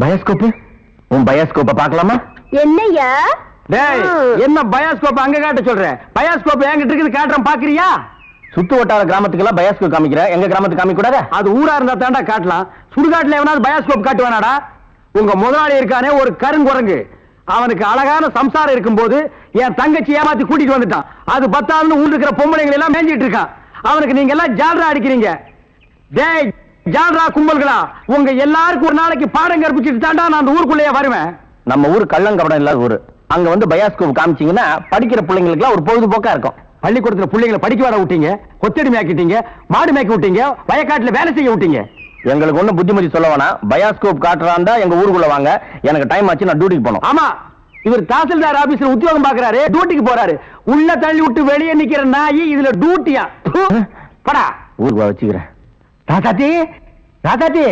Bioscope உன் பயோஸ்கோப்ப பார்க்கலாமா? என்னய்யா? டேய் என்ன பயாஸ்கோப் அங்க காட்ட சொல்ற? பயாஸ்கோப் என்கிட்ட இருக்குது காட்டுறேன் பாக்குறியா சுத்து வட்டார கிராமத்துக்கெல்லாம் பயோஸ்கோப் காமிக்கிற? எங்க கிராமத்துக்கு காமிக்க கூடாதா அது ஊரா இருந்தா தாண்டா காட்டலாம். சுடுகாட்டுல எவனாவது பயாஸ்கோப் காட்டுவானாடா? உங்க முதலாளி இருக்கானே ஒரு கருங்குரங்கு. அவனுக்கு அழகான சம்சாரம் இருக்கும்போது என் தங்கச்சி ஏமாத்தி கூட்டிட்டு வந்துட்டான். அது பத்தாதுன்னு ஊர் இருக்கிற பொம்பளைங்களை எல்லாம் மேஞ்சிட்டு இருக்கான். அவனுக்கு நீங்க எல்லாம் ஜால்ரா அடிக்கிறீங்க. டேய் ஜால்ரா கும்பல்களா? உங்க எல்லாருக்கும் ஒரு நாளைக்கு பாடம் கற்பிச்சுட்டு தாண்டா நான் அந்த ஊருக்குள்ளேயே வருவேன். நம்ம ஊர் கள்ளங்கபடம் இல்லாத ஊரு. அங்க வந்து பயோஸ்கோப் காமிச்சீங்கன்னா படிக்கிற பிள்ளைங்களுக்குலாம் ஒரு பொழுதுபோக்கா இருக்கும். பள்ளிக்கூடத்துல பிள்ளைங்களை படிக்க வர விட்டீங்க கொத்தடி மேய்க்கிட்டீங்க மாடு மேய்க்க விட்டீங்க வயக்காட்டுல வேலை செய்ய விட்டீங்க. எங்களுக்கு ஒண்ணும் புத்திமதி சொல்ல வேணாம். பயோஸ்கோப் காட்டுறாண்டா எங்க ஊருக்குள்ள வாங்க. எனக்கு டைம் ஆச்சு நான் டியூட்டிக்கு போகணும். ஆமா இவர் தாசில்தார் ஆபீஸ்ல உத்தியோகம் பாக்குறாரு டியூட்டிக்கு போறாரு. உள்ள தள்ளி விட்டு வெளியே நிக்கிற நாயி இதுல டியூட்டியா படா. ஊருக்கு வச்சுக்கிறேன். ராசாத்தி ராசாத்தி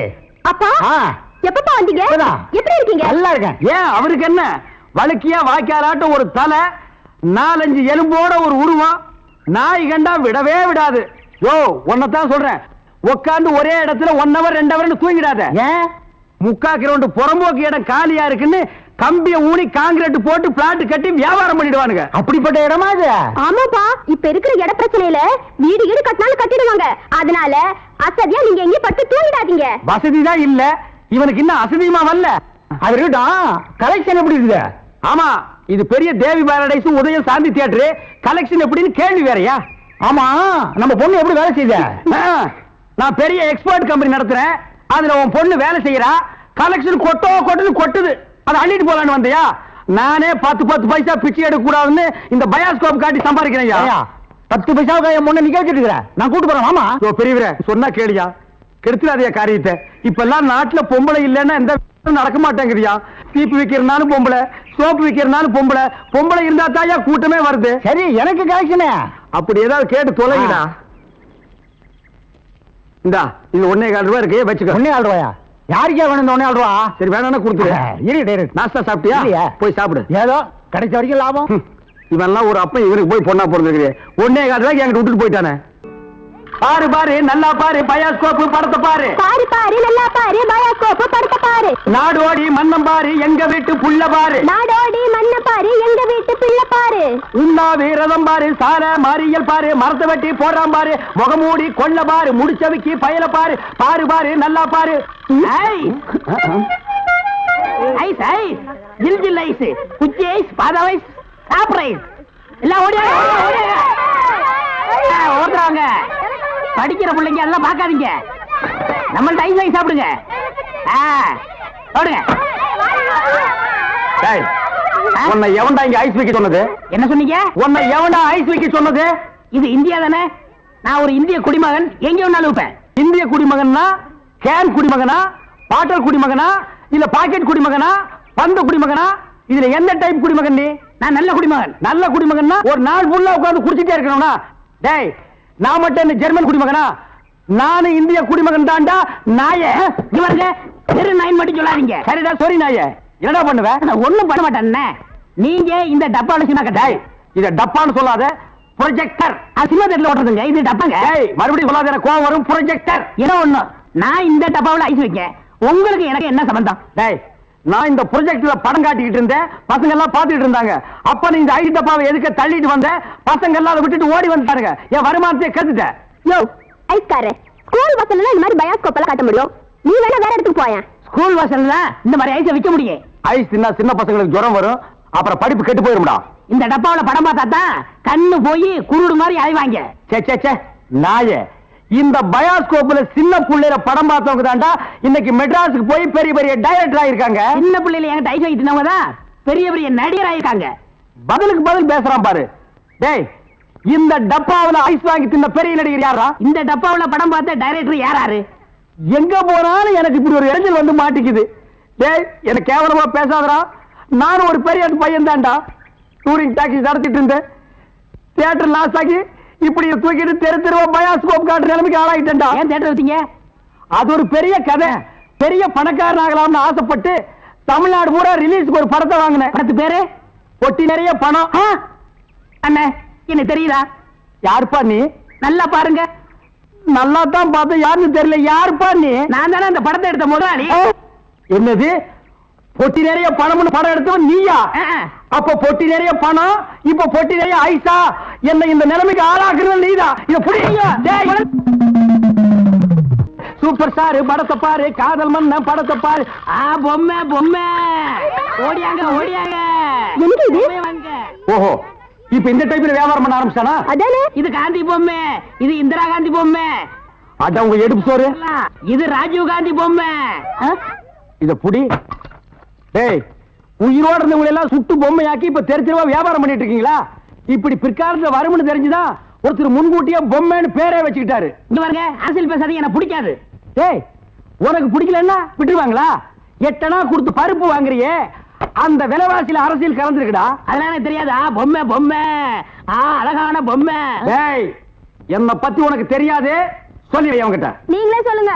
அப்பா ஆ. எப்பப்பா வந்தீங்க. எப்படி இருக்கீங்க? நல்லா இருக்கேன். ஏன் அவருக்கு என்ன? வழுக்கியா வாய்க்காலாட்டம் ஒரு தலை நாலஞ்சு எலும்போட ஒரு உருவம். நாய் கண்டா விடவே விடாது. யோ உன்னைத்தான் சொல்றேன். உட்காந்து ஒரே இடத்துல ஒன் ஹவர் ரெண்டு ஹவர்னு தூங்கிடாத. ஏன்? முக்கா கிரவுண்ட் புறம்போக்கு இடம் காலியா இருக்குன்னு கம்பிய ஊனி காங்கிரீட் போட்டு பிளாட் கட்டி வியாபாரம் பண்ணிடுவானுங்க. அப்படிப்பட்ட இடமா இது? ஆமாப்பா இப்ப இருக்கிற இட பிரச்சனையில வீடு வீடு கட்டினாலும் கட்டிடுவாங்க. அதனால அசதியா நீங்க எங்கேயும் படுத்து தூங்கிடாதீங்க. வசதி தான் இல்ல. இவனுக்கு இன்னும் அசதியுமா வரல. அது இருக்கட்டும் கலெக்ஷன் எப்படி இருக்குது? ஆமா இது பெரிய தேவி பாரடைஸ் உதயம் சாந்தி தியேட்டர் கலெக்ஷன் எப்படின்னு கேள்வி வேறயா? ஆமா நம்ம பொண்ணு எப்படி வேலை செய்யுது நான் பெரிய எக்ஸ்போர்ட் கம்பெனி நடத்துறேன். அதுல உன் பொண்ணு வேலை செய்யறா. கலெக்ஷன் கொட்டோ கொட்டுது கொட்டுது. அதை அள்ளிட்டு போலான்னு வந்தியா? நானே பத்து பத்து பைசா பிச்சை எடுக்க கூடாதுன்னு இந்த பயாஸ்கோப் காட்டி சம்பாதிக்கிறேன் பத்து பைசாவுக்கு என் பொண்ணு நிக்க வச்சிருக்கிற நான் கூட்டு போறேன் ஆமா பெரியவரே சொன்னா கேளியா. கெடுத்துடாதே காரியத்தை. இப்ப எல்லாம் நாட்டுல பொம்பளை இல்லைன்னா எந்த நடக்க மாட்டேங்குதியா. சீப்பு விக்கிறனாலும் பொம்பளை சோப்பு விக்கிறனாலும் பொம்பளை. பொம்பளை இருந்தா தாயா கூட்டமே வருது. சரி எனக்கு கலெக்ஷனே அப்படி ஏதாவது கேட்டு தொலைங்கடா இந்தா இது ஒன்னே கால் ரூபாய் இருக்கு வச்சுக்க. ஒன்னே கால் ரூபாயா? யாருக்கே வேணும் ஒன்னே கால் ரூபா? சரி வேணாம்னா கொடுத்துரு இரு நாஸ்தா சாப்பிட்டியா? போய் சாப்பிடு. ஏதோ கிடைச்ச வரைக்கும் லாபம். இவன்லாம் ஒரு அப்பன் இவனுக்கு போய் பொண்ணா பிறந்திருக்கிறே ஒன்னே ரூபாய்க்கு என்கிட்ட விட்டுட்டு போயிட்டானே. பாரு பாரு நல்லா பாரு பயாஸ்கோப்பு படத்தை பாரு. பாரு பாரு நல்லா பாரு பயோஸ்கோப் படுத்த பாரு. நாடோடி மன்னம் பாரு எங்க வீட்டு புள்ள பாரு. நாடோடி மண்ண பாரு எங்க வீட்டு பிள்ளை பாரு. உண்ணாவி ரதம் பாரு சார மாரியல் பாரு மரத்தை வெட்டி போடுறான் பாரு. முகமூடி கொள்ள பாரு முடிச்சவிக்கி பயல பாரு. பாரு பாரு நல்லா பாரு. Ice ice. ஜில் ஜில் ஐஸ். குச்சி ஐஸ் பாதாம் ஐஸ் எல்லாம் ஓடியா ஓடுறாங்க. படிக்கிற பிள்ளைங்க அதெல்லாம் பார்க்காதீங்க. நம்மள்ட்ட ஐஸ் ஐஸ் சாப்பிடுங்க. ஆ, ஓடுங்க. உன்னை எவன்டா இங்க ஐஸ் வைக்க சொன்னது? என்ன சொன்னீங்க? உன்னை எவன்டா ஐஸ் வைக்க சொன்னது? இது இந்தியா தானே? நான் ஒரு இந்திய குடிமகன். எங்க வேணாலும் இருப்பேன் இந்திய குடிமகன்னா கேன் குடிமகனா பாட்டல் குடிமகனா இல்ல பாக்கெட் குடிமகனா பந்த குடிமகனா இதுல எந்த டைப் குடிமகன் நீ? நான் நல்ல குடிமகன். நல்ல குடிமகன்னா ஒரு நாள் ஃபுல்லா உட்கார்ந்து குடிச்சிட்டே இருக்கணும்னா டேய் நான் மட்டும் என்ன ஜெர்மன் குடிமகனா? நானும் இந்திய குடிமகன் தான்டா நாயே. இவருங்க தெரு நாயின் மட்டும் சொல்லாதீங்க. சரிடா sorry நாயே. என்னடா பண்ணுவ? நான் ஒண்ணும் பண்ண மாட்டேன் அண்ணே. நீங்க இந்த டப்பால சின்ன டேய் இத டப்பான்னு சொல்லாத. ப்ரொஜெக்டர் சினிமா தேட்டர்ல ஓட்டுறதுங்க. இது டப்பாங்க. டேய் மறுபடியும் சொல்லாத எனக்கு கோவம் வரும். ப்ரொஜெக்டர் ஏதோ ஒண்ணு. நான் இந்த டப்பாவுல ஐஸ் வைக்க உங்களுக்கு எனக்கு என்ன சம்பந்தம்? டேய் நான் இந்த ப்ரொஜெக்ட்ல படம் காட்டிக்கிட்டு இருந்தேன். பசங்க எல்லாம் பாத்துக்கிட்டு இருந்தாங்க. அப்ப நீ இந்த ஐடி டப்பாவை எதுக்க தள்ளிட்டு வந்த? பசங்க எல்லாம் அதை விட்டுட்டு ஓடி வந்துட்டாருங்க என் வருமானத்தை கத்துட்ட யோ ஐஸ்காரே. ஸ்கூல் பசங்க இந்த மாதிரி பயோஸ்கோப் எல்லாம் காட்ட முடியும். நீ வேணா வேற இடத்துக்கு போயேன் ஸ்கூல் வாசல்ல இந்த மாதிரி ஐஸை விற்க முடியும் ஐஸ் தின்னா சின்ன பசங்களுக்கு ஜுரம் வரும். அப்புறம் படிப்பு கெட்டு போயிரும்டா. இந்த டப்பாவுல படம் பார்த்தா தான் கண்ணு போய் குருடு மாதிரி ஆய்வாங்க சே சே சே நாயே. இந்த பயாஸ்கோப்ல சின்ன புள்ளையில படம் பார்த்தவங்க தான்டா இன்னைக்கு மெட்ராஸுக்கு போய் பெரிய பெரிய டைரக்டர் ஆயிருக்காங்க. சின்ன பிள்ளைல என்கிட்ட ஐஸ் வைக்கிறவங்க தான் பெரிய பெரிய நடிகர் ஆயிருக்காங்க. பதிலுக்கு பதில் பேசுறான் பாரு. டேய் இந்த டப்பாவுல ஐஸ் வாங்கி தின்ன பெரிய நடிகர் யாரா இந்த டப்பாவுல படம் பார்த்த டைரக்டர் யாராரு எங்க போனாலும் எனக்கு இப்படி ஒரு இடைஞ்சல் வந்து மாட்டிக்குது. டேய் எனக்கு கேவலமா பேசாதடா. நானும் ஒரு பெரிய பையன் தான்டா டூரிங் டாக்ஸி நடத்திட்டு இருந்தேன். தியேட்டர் லாஸ் ஆகி இப்படி தூக்கிட்டு தெரு தெருவா பயாஸ்கோப் காட்டுற நிலைமைக்கு ஆளாயிட்டேன்டா. ஏன் தேட்டர் வச்சீங்க? அது ஒரு பெரிய கதை. பெரிய பணக்காரன் ஆகலாம்னு ஆசைப்பட்டு தமிழ்நாடு பூரா ரிலீஸ்க்கு ஒரு படத்தை வாங்கினேன். படத்து பேரு? பொட்டி நிறைய பணம். அண்ணே எனக்கு தெரியுதா? யாருப்பா நீ? நல்லா பாருங்க. நல்லா தான் பார்த்தேன். யாருன்னு தெரியல. யாருப்பா நீ? நான் தானே அந்த படத்தை எடுத்த முதலாளி. என்னது? பொட்டி நிறைய பணம்னு படம் எடுத்தவன் நீயா. அப்ப பொட்டி நிறைய பணம் இப்ப பொட்டி நிறைய ஐசா. என்ன இந்த நிலைமைக்கு ஆளாக்குறது நீதான். இத புடிங்க டேய். சூப்பர் ஸ்டார் படத்தை பாரு. காதல் மன்னன் படத்தை பாரு. ஆ பொம்மை பொம்மை. ஓடியாங்க ஓடியாங்க. என்னது இது? ஓஹோ. இப்ப இந்த டைப்ல வியாபாரம் பண்ண ஆரம்பிச்சானா அதானே? இது காந்தி பொம்மை. இது இந்திரா காந்தி பொம்மை. அட உங்க எடுப்பு சோறு. இது ராஜீவ் காந்தி பொம்மை. ஆ? இத புடி. டேய். உயிரோட இருந்தவங்க எல்லாம் சுட்டு பொம்மையாக்கி இப்ப தெரு தெருவா வியாபாரம் பண்ணிட்டு இருக்கீங்களா? இப்படி பிற்காலத்துல வரும்னு தெரிஞ்சுதான் ஒருத்தர் முன்கூட்டியே பொம்மைன்னு பேரே வச்சுக்கிட்டாரு. இங்க பாருங்க அரசியல் பேசாதீங்க எனக்கு பிடிக்காது. டேய் உனக்கு பிடிக்கலன்னா விட்டுருவாங்களா? எட்டனா கொடுத்து பருப்பு வாங்குறியே அந்த விலைவாசியில அரசியல் கலந்துருக்குடா. அதெல்லாம் எனக்கு தெரியாதா? பொம்மை பொம்மை. ஆ அழகான பொம்மை. டேய் என்ன பத்தி உனக்கு தெரியாது சொல்லி அவங்கிட்ட நீங்களே சொல்லுங்க.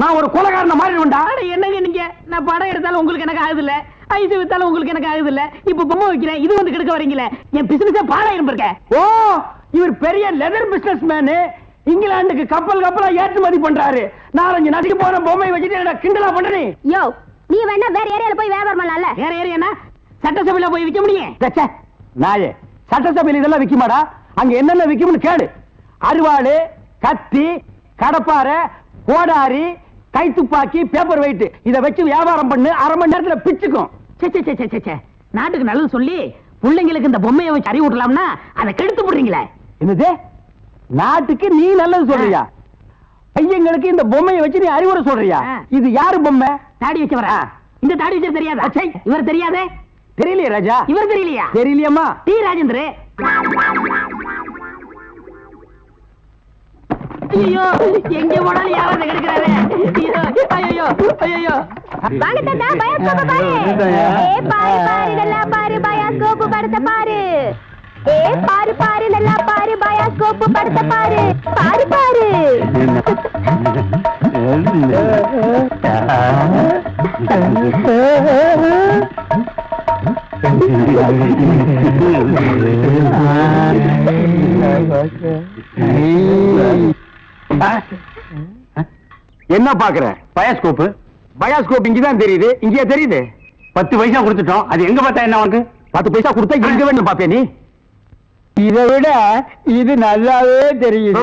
நான் ஒரு கொலகாரன மாறிடுவேன்டா. அட என்னங்க நீங்க? நான் படம் எடுத்தாலும் உங்களுக்கு எனக்கு ஆகுது இல்ல ஐஸ் வித்தாலும் உங்களுக்கு எனக்கு ஆகுது இல்ல. இப்ப பொம்மை வைக்கிறேன் இது வந்து கெடுக்க வரீங்களே. என் பிசினஸே பாடாயிரம் இருக்க ஓ இவர் பெரிய லெதர் பிசினஸ் மேனு இங்கிலாந்துக்கு கப்பல் கப்பலா ஏற்றுமதி பண்றாரு. நாலஞ்சு நதிக்கு போற பொம்மை வச்சுட்டு என்னடா கிண்டலா பண்ற நீ? யோ நீ வேணா வேற ஏரியால போய் வியாபாரம் பண்ணலாம்ல. வேற ஏரியா சட்டசபையில போய் விற்க முடியும். நாயே. சட்டசபையில் இதெல்லாம் விக்குமாடா? அங்க என்னென்ன விக்கும்னு கேளு. அருவாளு கத்தி கடப்பாரை கோடாரி கைத்துப்பாக்கி பேப்பர் வெயிட் இத வச்சு வியாபாரம் பண்ணு அரை மணி நேரத்துல பிச்சுக்கும். நாட்டுக்கு நல்லது சொல்லி பிள்ளைங்களுக்கு இந்த பொம்மையை வச்சு அறிவு விட்டலாம்னா அதை கெடுத்து போடுறீங்களே. என்னது? நாட்டுக்கு நீ நல்லது சொல்றியா? பையங்களுக்கு இந்த பொம்மையை வச்சு நீ அறிவுரை சொல்றியா. இது யாரு பொம்மை? தாடி வச்சவரா? இந்த தாடி வச்சவர் தெரியாதா. இவர் தெரியாதே? தெரியலையே ராஜா. இவர் தெரியலையா? தெரியலையம்மா. டி ராஜேந்திர. ஐயோ எங்க போனாலும் யாராவது கெடுக்கிறாரு? ஐயோ ஐயோ ஐயோ வாங்க தாத்தா பயாஸ்கோப் பாரு. ஏ பாரு பாரு நல்லா பாரு பயாஸ்கோப் படத்தை பாரு. ஏ பாரு பாரு நல்லா பாரு பயாஸ்கோப் படத்தை பாரு. பாரு பாரு. என்ன பாக்குற? பயாஸ்கோப் பயாஸ்கோப் இங்கதான் தெரியுது இங்கேயே தெரியுது பத்து பைசா கொடுத்துட்டோம் அது எங்க பார்த்தா என்ன உனக்கு பத்து பைசா கொடுத்தா எங்க வேணும் பாப்பியா நீ இதை விட இது நல்லாவே தெரியுது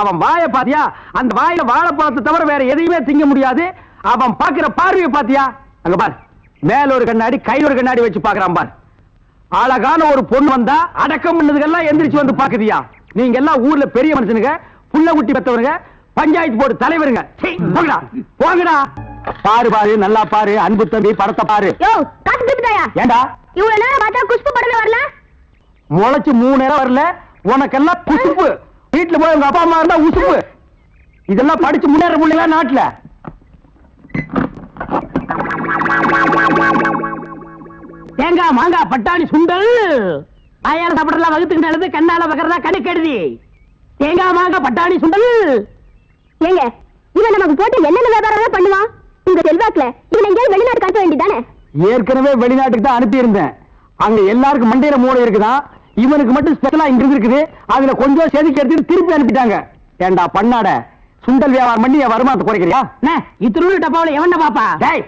அவன் வாய பாத்தியா அந்த வாயில வாழைப்பழத்தை தவிர வேற எதையுமே திங்க முடியாது அவன் பாக்குற பார்வையை பாத்தியா அங்க பார் மேல ஒரு கண்ணாடி கையில ஒரு கண்ணாடி வச்சு பாக்குறான் பார் அழகான ஒரு பொண்ணு வந்தா அடக்கம் பண்ணதுக்கெல்லாம் எந்திரிச்சு வந்து பாக்குதியா நீங்க எல்லாம் ஊர்ல பெரிய மனுஷனுங்க புள்ள குட்டி பெத்தவனுங்க பஞ்சாயத்து போர்டு தலைவருங்க. போங்கடா. போங்கடா. பாரு பாரு நல்லா பாரு. அன்பு தம்பி படத்தை பாரு. ஏண்டா? இவ்வளவு நேரம் பார்த்தா குஷ்பு படமே வரல? முளைச்சு மூணு நேரம் வரல. உனக்கெல்லாம் குசுப்பு வீட்டுல போய் உங்க அப்பா அம்மா இருந்தா உசுப்பு இதெல்லாம் படிச்சு முன்னேற முடியல நாட்டுல. தேங்காய் மாங்காய் பட்டாணி சுண்டல். ஆயார சாப்பிடலாம் வகுத்துக்கு நல்லது கண்ணால பக்கறதா கணக்கெடுதி தேங்காய் மாங்காய் பட்டாணி சுண்டல். ஏங்க இவன் நமக்கு போட்டு என்னென்ன வியாபாரம் பண்ணுவான்? உங்க செல்வாக்குல இவன் எங்கேயாவது வெளிநாடு காட்ட வேண்டியதானே ஏற்கனவே வெளிநாட்டுக்கு தான் அனுப்பி இருந்தேன் அங்க எல்லாருக்கும் மண்டையில மூளை இருக்குதான் இவனுக்கு மட்டும் ஸ்பெஷலா இங்க இருக்குது அதுல கொஞ்சம் செதுக்கி எடுத்துட்டு திருப்பி அனுப்பிட்டாங்க. ஏண்டா பண்ணாட? சுண்டல் வியாபாரம் பண்ணி என் வருமானத்தை குறைக்கிறியா? இத்திரு டப்பாவில எவன பாப்பா? டேய்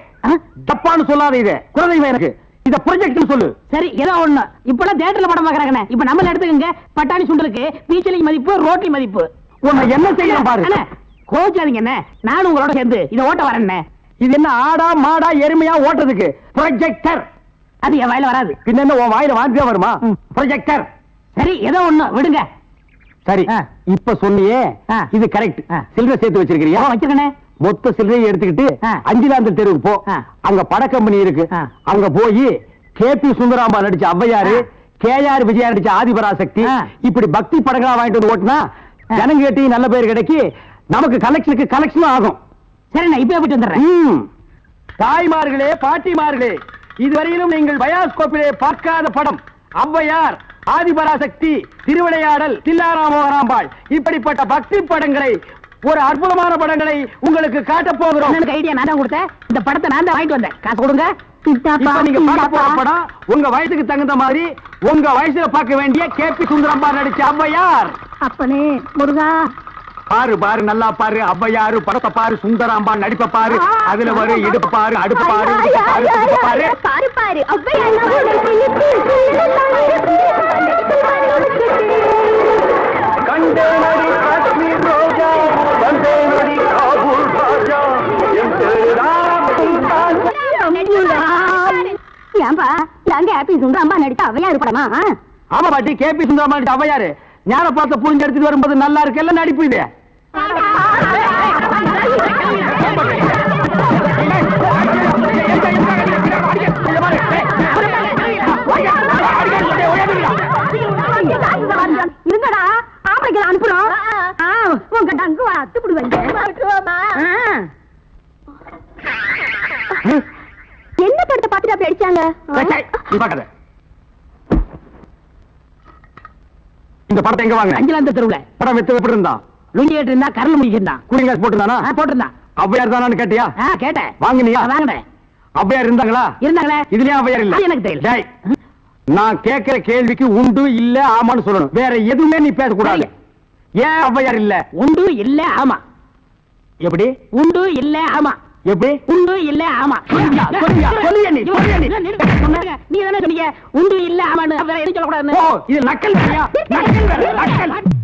தப்பான்னு சொல்லாத இது. குலதெய்வம் எனக்கு. இத ப்ரொஜெக்ட் சொல்லு. சரி ஏதோ ஒண்ணு. இப்பெல்லாம் தியேட்டர்ல படம் பாக்குறாங்கண்ணே இப்ப நம்மள எடுத்துக்கங்க. பட்டாணி சுண்டலுக்கு பீச்சலிங் மதிப்பு ரோட்டி மதிப்பு. உன்னை என்ன செய்யணும் பாரு. கோவிச்சாதீங்க அண்ணே நானும் உங்களோட சேர்ந்து இதை ஓட்ட வரேன்னே இது என்ன ஆடா மாடா எருமையா ஓட்டுறதுக்கு ப்ரொஜெக்டர் அது என் வாயில வராது பின்ன என்ன உன் வாயில வாந்தியா வருமா. ப்ரொஜெக்டர் சரி ஏதோ ஒண்ணு விடுங்க சரி. இப்ப சொன்னியே. இது கரெக்ட். சில்லறை சேர்த்து வச்சிருக்கிறியா வச்சிருக்கனே மொத்த சில்லறையை எடுத்துக்கிட்டு. அஞ்சுதாந்தல் தெருவுக்கு போ. அங்க பட கம்பெனி இருக்கு. அங்க போய் கே பி சுந்தராம்பா நடிச்ச ஔவையாரு. கே ஆர் விஜயா நடிச்ச ஆதிபராசக்தி. இப்படி பக்தி படங்களா வாங்கிட்டு வந்து ஓட்டுனா ஆ. ஜனங்க கேட்டி நல்ல பேர் கிடைக்கி நமக்கு கலெக்ஷனுக்கு கலெக்ஷன் ஆகும். சரி நான் இப்பவே போயிட்டு வந்துடுறேன். தாய்மார்களே பாட்டிமார்களே இதுவரையிலும் நீங்கள் பயாஸ்கோப்பிலே பார்க்காத படம். ஔவையார் ஆதிபராசக்தி திருவிளையாடல் தில்லாராமோகராம்பாள் இப்படிப்பட்ட பக்தி படங்களை ஒரு அற்புதமான படங்களை உங்களுக்கு காட்டப் போகிறோம். அண்ணனுக்கு ஐடியா நான் தான் கொடுத்தேன். இந்த படத்தை நான் தான் வாங்கிட்டு வந்தேன். காசு கொடுங்க. இப்ப நீங்க பார்க்க போற படம் உங்க வயசுக்கு தகுந்த மாதிரி உங்க வயசுல பார்க்க வேண்டிய கே பி சுந்தரம்பா நடிச்ச ஔவையார். அப்பனே முருகா பாரு பாரு நல்லா பாரு ஔவையாரு படத்தை பாரு சுந்தராம்பா நடிப்ப பாரு அதுல வரும் இடுப்பு பாரு அடுப்பு பாரு பாரு பாரு பாரு கண்டேனடி காஷ்மீர் ரோஜா வந்தேனடி காபூல் ராஜா என் ஏன்பா நாங்க ஹாப்பி சுந்தரம்பா நடித்த ஔவையார் படமா ஆமா பாட்டி கேபி சுந்தரமா நடிச்ச ஔவையாரு ஞான பார்த்த புரிஞ்சு எடுத்துட்டு வரும்போது நல்லா இருக்குல்ல நடிப்பு இது இருங்கடா ஆம்பளைக்கு அனுப்புறோம். உங்க டங்கு அத்து விடுவாங்க என்ன படத்தை பார்த்துட்டு அப்படி அடிச்சாங்க. இந்த படத்தை எங்க வாங்க அஞ்சலாந்த தெருவுல. படம் வித்து எப்படி இருந்தான். லுங்கி கேட்டு இருந்தா கரல் முடிக்கிருந்தான் கூலிங்காஸ் போட்டுருந்தானா? போட்டிருந்தான் ஔவையார் தானான்னு கேட்டியா? கேட்டேன். வாங்குனியா வாங்கினேன். ஔவையார் இருந்தாங்களா? இருந்தாங்களே. இதுலயும் ஔவையார் இல்ல? எனக்கு தெரியல. நான் கேட்கிற கேள்விக்கு உண்டு இல்ல ஆமான்னு சொல்லணும். வேற எதுவுமே நீ பேசக்கூடாது. ஏன் ஔவையார் இல்ல? உண்டு இல்ல ஆமா. எப்படி? உண்டு இல்ல ஆமா. எப்படி? உண்டு இல்ல ஆமா. நீ, தானே சொன்னீங்க? உண்டு இல்ல ஆமான்னு. சொல்லக்கூடாதுன்னு. ஓ இது நக்கல் நக்கல் நக்கல்.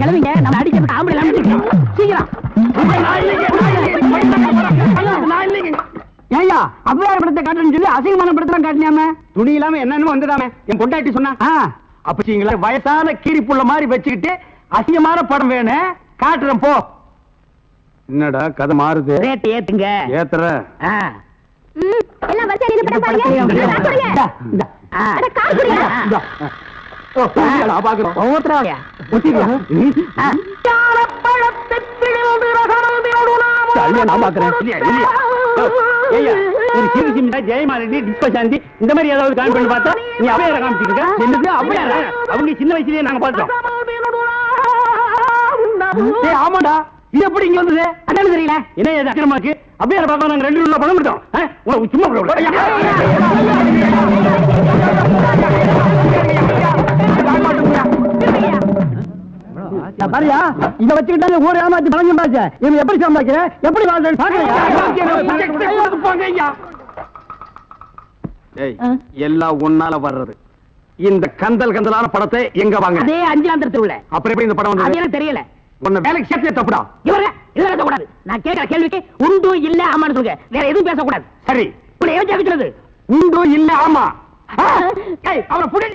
கிழவிங்க நம்ம அடிக்கிறதுக்கு ஆம்பளை அமைச்சிருக்கோம் சீக்கிரம் நான் இல்லைங்க, நான் இல்லைங்க, நான் இல்லைங்க. ஏய்யா அவ்வாறு படத்தை காட்டுறேன்னு சொல்லி அசிங்கமான படத்தெல்லாம் காட்டினாம துணி இல்லாம என்னன்னு வந்துடாம என் பொண்டாட்டி சொன்னா. அப்பச்சிங்களா வயசான கீரி புள்ள மாதிரி வச்சுக்கிட்டு அசிங்கமான படம் வேணும் காட்டுறேன் போ. என்னடா கதை மாறுது? ரேட் ஏத்துங்க. ஏத்துற. எல்லாம் வரிசையா நின்னு படம் பாருங்க ஜெயமாலினி டிஸ்பசாந்தி இந்த மாதிரி ஏதாவது காமி பண்ணி பார்த்தா நீ அவையார காமிச்சிட்டு இருக்க என்னது அவையார அவங்க சின்ன வயசுலயே நாங்க பார்த்தோம் ஆமாடா இது எப்படி இங்க வந்தது அதானே தெரியல என்ன இது அக்கிரமாக்கு அப்படியே பார்க்க நாங்க ரெண்டு உள்ள பணம் கொடுத்தோம்? உங்களை சும்மா பாரியா இத வச்சுக்கிட்டாங்க ஊர் ஏமாத்தி பழங்க பாச்ச இவன் எப்படி சம்பாதிக்கிற? எப்படி எல்லாம் ஒன்னால வர்றது. இந்த கந்தல் கந்தலான படத்தை எங்க வாங்க? அதே அஞ்சாந்தர தெருவுல அப்புறம் எப்படி இந்த படம் அது வந்தது தெரியல. உன்னை வேலைக்கு சேர்த்தே தப்புடா இவர இதெல்லாம் பேசக்கூடாது நான் கேட்கிற கேள்விக்கு உண்டு இல்ல ஆமான்னு சொல்லுங்க. வேற எதுவும் பேசக்கூடாது. சரி. இப்படி ஏன் கேட்கிறது உண்டு இல்ல ஆமா. அவனை புடி